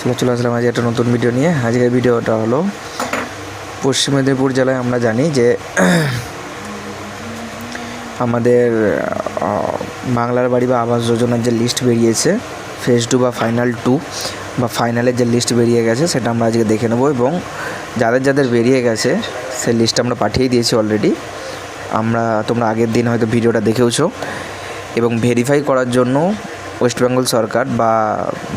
চলে চলে আসলাম আজ একটা নতুন ভিডিও নিয়ে। আজকের ভিডিওটা হলো পশ্চিম মেদিনীপুর জেলায় আমরা জানি যে আমাদের বাংলার বাড়ি বা আবাস যোজনার যে লিস্ট বেরিয়েছে ফেজ টু বা ফাইনাল টু বা ফাইনালের যে লিস্ট বেরিয়ে গেছে, সেটা আমরা আজকে দেখে নেব এবং যাদের যাদের বেরিয়ে গেছে, সেই লিস্ট আমরা পাঠিয়ে দিয়েছি অলরেডি আমরা, তোমরা আগের দিন হয়তো ভিডিওটা দেখেওছো। এবং ভেরিফাই করার জন্য ওয়েস্ট বেঙ্গল সরকার বা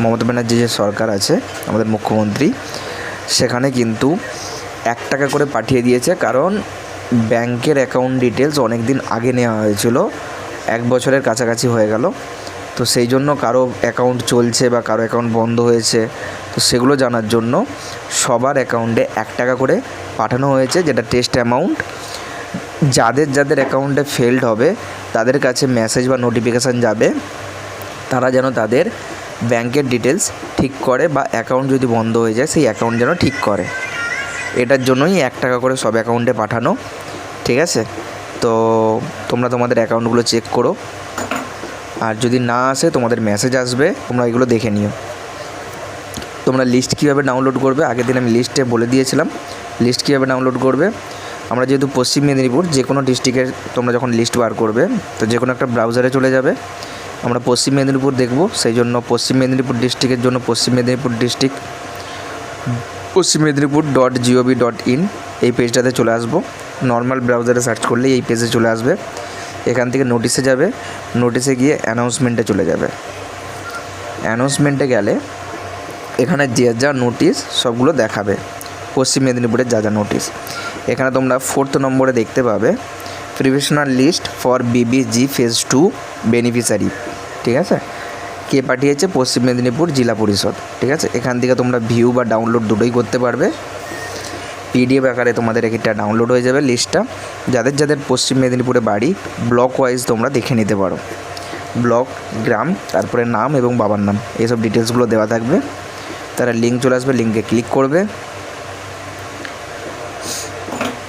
মমতা ব্যানার্জি যে সরকার আছে, আমাদের মুখ্যমন্ত্রী, সেখানে কিন্তু এক টাকা করে পাঠিয়ে দিয়েছে। কারণ ব্যাংকের অ্যাকাউন্ট ডিটেলস অনেক দিন আগে নেওয়া হয়েছিল, এক বছরের কাছাকাছি হয়ে গেল। তো সেই জন্য কারও অ্যাকাউন্ট চলছে বা কারও অ্যাকাউন্ট বন্ধ হয়েছে, তো সেগুলো জানার জন্য সবার অ্যাকাউন্টে এক টাকা করে পাঠানো হয়েছে, যেটা টেস্ট অ্যামাউন্ট যাদের যাদের অ্যাকাউন্টে ফেলড হবে, তাদের কাছে মেসেজ বা নোটিফিকেশান যাবে। তারা যেন তাদের ব্যাংকের ডিটেলস ঠিক করে বা অ্যাকাউন্ট যদি বন্ধ হয়ে যায়, সেই অ্যাকাউন্ট যেন ঠিক করে। এটার জন্যই এক টাকা করে সব অ্যাকাউন্টে পাঠানো, ঠিক আছে? তো তোমরা তোমাদের অ্যাকাউন্টগুলো চেক করো। আর যদি না আসে, তোমাদের মেসেজ আসবে, তোমরা এগুলো দেখে নিও। তোমরা লিস্ট কীভাবে ডাউনলোড করবে, আগের দিন আমি লিস্টে বলে দিয়েছিলাম, লিস্ট কীভাবে ডাউনলোড করবে। আমরা যেহেতু পশ্চিম মেদিনীপুর যে কোনো ডিস্ট্রিক্টের তোমরা যখন লিস্ট বার করবে, তো যে কোনো একটা ব্রাউজারে চলে যাবে। আমরা পশ্চিম মেদিনীপুর দেখব সেই জন্য পশ্চিম মেদিনীপুর ডিস্ট্রিক্টের জন্য Paschim Medinipur district Paschim Medinipur dot GOV dot in এই পেজটাতে চলে আসব। নর্মাল ব্রাউজারে সার্চ করলেই এই পেজে চলে আসবে। এখান থেকে নোটিশে যাবে নোটিশে গিয়ে অ্যানাউন্সমেন্টে চলে যাবে। অ্যানাউন্সমেন্টে গেলে এখানে যে যা নোটিশ সবগুলো দেখাবে। পশ্চিম মেদিনীপুরের যা যা নোটিশ এখানে তোমরা ফোর্থ নম্বরে দেখতে পাবে provisional list for BBG phase two beneficiary ঠিক আছে? কে পাঠিয়েছে? পশ্চিম মেদিনীপুর জেলা পরিষদ, ঠিক আছে? এখান থেকে তোমরা ভিউ বা ডাউনলোড দুটোই করতে পারবে। পিডিএফ আকারে তোমাদের এটা ডাউনলোড হয়ে যাবে লিস্টটা। যাদের যাদের পশ্চিম মেদিনীপুরে বাড়ি ব্লক ওয়াইজ তোমরা দেখে নিতে পারো। ব্লক গ্রাম, তারপরে নাম এবং বাবার নাম এইসব ডিটেলসগুলো দেওয়া থাকবে। তারা লিঙ্ক চলে আসবে লিঙ্কে ক্লিক করবে।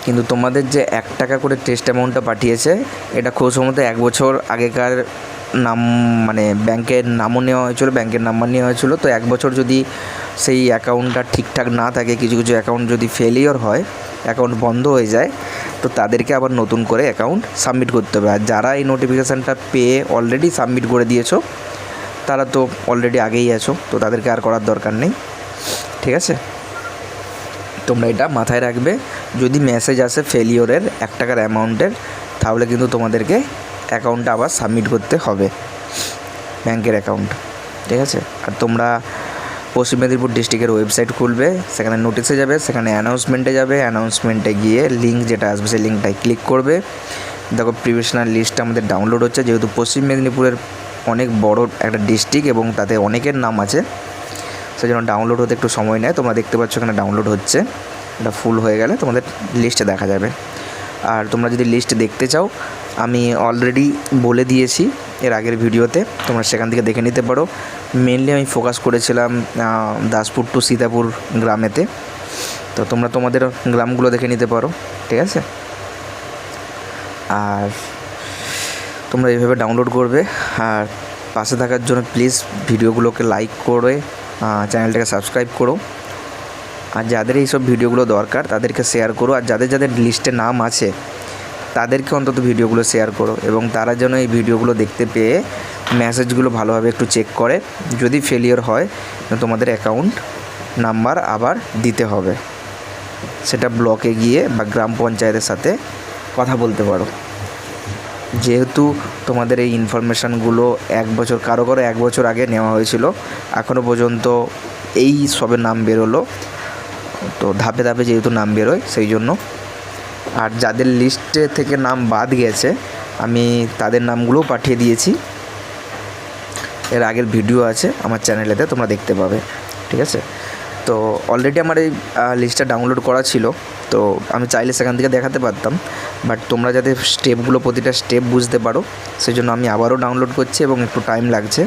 কিন্তু তোমাদের যে এক টাকা করে টেস্ট অ্যামাউন্টটা পাঠিয়েছে, এটা খুব সম্ভবত এক বছর আগেকার নাম মানে ব্যাংকের নামও নেওয়া হয়েছিল ব্যাংকের নাম্বার নেওয়া হয়েছিল। তো এক বছর যদি সেই অ্যাকাউন্টটা ঠিকঠাক না থাকে, কিছু কিছু অ্যাকাউন্ট যদি ফেলিওর হয় অ্যাকাউন্ট বন্ধ হয়ে যায়, তো তাদেরকে আবার নতুন করে অ্যাকাউন্ট সাবমিট করতে হবে। আর যারা এই নোটিফিকেশানটা পেয়ে অলরেডি সাবমিট করে দিয়েছ, তারা তো অলরেডি আগেই আছো, তো তাদেরকে আর করার দরকার নেই। ঠিক আছে? তোমরা এটা মাথায় রাখবে। যদি মেসেজ আসে ফেলিওরের এক টাকার অ্যামাউন্টের তাহলে কিন্তু তোমাদেরকে অ্যাকাউন্টটা আবার সাবমিট করতে হবে ব্যাংকের অ্যাকাউন্ট ঠিক আছে? আর তোমরা পশ্চিম মেদিনীপুর ডিস্ট্রিক্টের ওয়েবসাইট খুলবে, সেখানে নোটিশে যাবে, সেখানে অ্যানাউন্সমেন্টে যাবে অ্যানাউন্সমেন্টে গিয়ে লিঙ্ক যেটা আসবে সেই লিঙ্কটায় ক্লিক করবে। দেখো প্রিভিশনাল লিস্টটা আমাদের ডাউনলোড হচ্ছে, যেহেতু পশ্চিম মেদিনীপুরের অনেক বড় একটা ডিস্ট্রিক্ট এবং তাতে অনেকের নাম আছে, সেজন্য ডাউনলোড হতে একটু সময় নেয়, তোমরা দেখতে পাচ্ছ এখানে ডাউনলোড হচ্ছে। এটা ফুল হয়ে গেলে তোমাদের লিস্টে দেখা যাবে। আর তোমরা যদি লিস্ট দেখতে চাও, আমি অলরেডি বলে দিয়েছি এর আগের ভিডিওতে, তোমরা সেখান থেকে দেখে নিতে পারো। মেনলি আমি ফোকাস করেছিলাম দাসপুর টু সীতাপুর গ্রামেতে। তো তোমরা তোমাদের গ্রামগুলো দেখে নিতে পারো, ঠিক আছে? আর তোমরা এইভাবে ডাউনলোড করবে। আর পাশে থাকার জন্য প্লিজ ভিডিওগুলোকে লাইক করে চ্যানেলটাকে সাবস্ক্রাইব করো। আর যাদের এইসব ভিডিওগুলো দরকার, তাদেরকে শেয়ার করো। আর যাদের যাদের লিস্টে নাম আছে, তাদেরকে অন্তত ভিডিওগুলো শেয়ার করো এবং তারা যেন এই ভিডিওগুলো দেখতে পেয়ে মেসেজগুলো ভালোভাবে একটু চেক করে। যদি ফেলিওর হয় তোমাদের অ্যাকাউন্ট নাম্বার আবার দিতে হবে। সেটা ব্লকে গিয়ে বা গ্রাম পঞ্চায়েতের সাথে কথা বলতে পারো। যেহেতু তোমাদের এই ইনফরমেশানগুলো এক বছর, কারও কারও এক বছর আগে নেওয়া হয়েছিল এখনও পর্যন্ত এই সবে নাম বেরোলো। তো ধাপে ধাপে যেহেতু নাম বেরোয়, সেই জন্য। আর যাদের লিস্টে থেকে নাম বাদ গেছে, আমি তাদের নামগুলোও পাঠিয়ে দিয়েছি। এর আগের ভিডিও আছে, আমার চ্যানেলেতে তোমরা দেখতে পাবে, ঠিক আছে? তো অলরেডি আমার এই লিস্টটা ডাউনলোড করা ছিল, তো আমি চাইলে সেখান থেকে দেখাতে পারতাম। বাট তোমরা যাতে স্টেপগুলো প্রতিটা স্টেপ বুঝতে পারো, সেই জন্য আমি আবারও ডাউনলোড করছি এবং একটু টাইম লাগছে।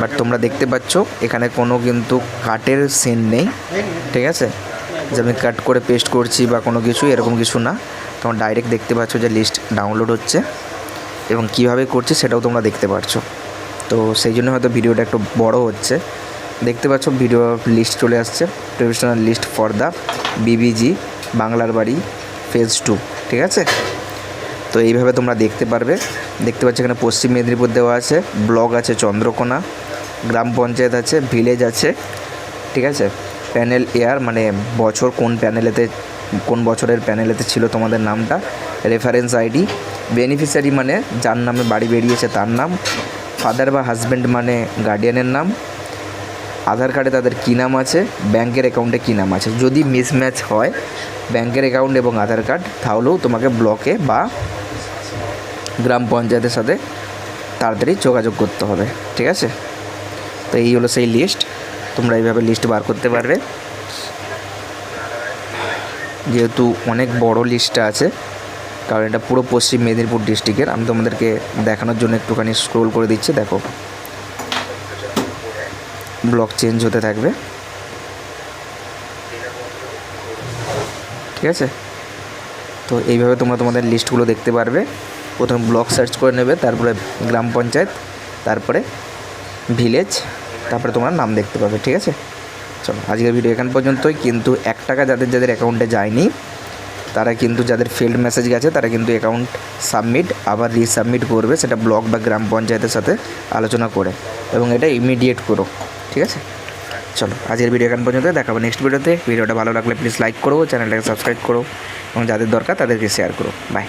বাট তোমরা দেখতে পাচ্ছ, এখানে কোনো কিন্তু কাটের সিন নেই, ঠিক আছে? যে আমি কাট করে পেস্ট করছি বা কোনো কিছু, এরকম কিছু না। তোমরা ডাইরেক্ট দেখতে পাচ্ছ যে লিস্ট ডাউনলোড হচ্ছে এবং কীভাবে করছি সেটাও তোমরা দেখতে পারছ। তো সেই জন্য হয়তো ভিডিওটা একটু বড় হচ্ছে। দেখতে পাচ্ছ ভিডিও লিস্ট চলে আসছে। Professional list for the BBG বাংলার বাড়ি ফেজ টু ঠিক আছে? তো এইভাবে তোমরা দেখতে পারবে। দেখতে পাচ্ছ এখানে পশ্চিম মেদিনীপুর দেওয়া আছে, ব্লক আছে চন্দ্রকোনা, গ্রাম পঞ্চায়েত আছে ভিলেজ আছে, ঠিক আছে? প্যানেল এয়ার মানে বছর কোন প্যানেলেতে, কোন বছরের প্যানেলেতে ছিল তোমাদের নামটা রেফারেন্স আইডি বেনিফিশিয়ারি মানে যার নামে বাড়ি বেরিয়েছে তার নাম ফাদার বা হাজব্যান্ড মানে গার্ডিয়ানের নাম, আধার কার্ডে তাদের কী নাম আছে ব্যাংকের অ্যাকাউন্টে কী নাম আছে। যদি মিসম্যাচ হয় ব্যাংকের অ্যাকাউন্ট এবং আধার কার্ড তাহলেও তোমাকে ব্লকে বা গ্রাম পঞ্চায়েতের সাথে তাড়াতাড়ি যোগাযোগ করতে হবে, ঠিক আছে? তো এই হলো সেই লিস্ট তোমরা এইভাবে লিস্ট বার করতে পারবে। যেহেতু অনেক বড় লিস্টটা আছে, কারণ এটা পুরো পশ্চিম মেদিনীপুর ডিস্ট্রিক্টের আমি তোমাদেরকে দেখানোর জন্য একটুখানি স্ক্রোল করে দিচ্ছি, দেখো। ব্লক চেঞ্জ হতে থাকবে। ঠিক আছে? তো এইভাবে তোমরা তোমাদের লিস্টগুলো দেখতে পারবে। প্রথমে ব্লক সার্চ করে নেবে, তারপরে গ্রাম পঞ্চায়েত, তারপরে ভিলেজ তারপরে তোমার নাম দেখতে পাবে, ঠিক আছে? চলো, আজকের ভিডিও এখান পর্যন্তই। কিন্তু এক টাকা যাদের যাদের অ্যাকাউন্টে যায়নি, তারা কিন্তু যাদের ফিল্ড মেসেজ গেছে, তারা কিন্তু অ্যাকাউন্ট সাবমিট আবার রিসাবমিট করবে সেটা ব্লক বা গ্রাম পঞ্চায়েতের সাথে আলোচনা করে। এবং এটা ইমিডিয়েট করো ঠিক আছে? চলো, আজকের ভিডিও এখান পর্যন্ত দেখাবো নেক্সট ভিডিওতে ভিডিওটা ভালো লাগলে প্লিজ লাইক করো চ্যানেলটাকে সাবস্ক্রাইব করো, এবং যাদের দরকার তাদেরকে শেয়ার করো। বাই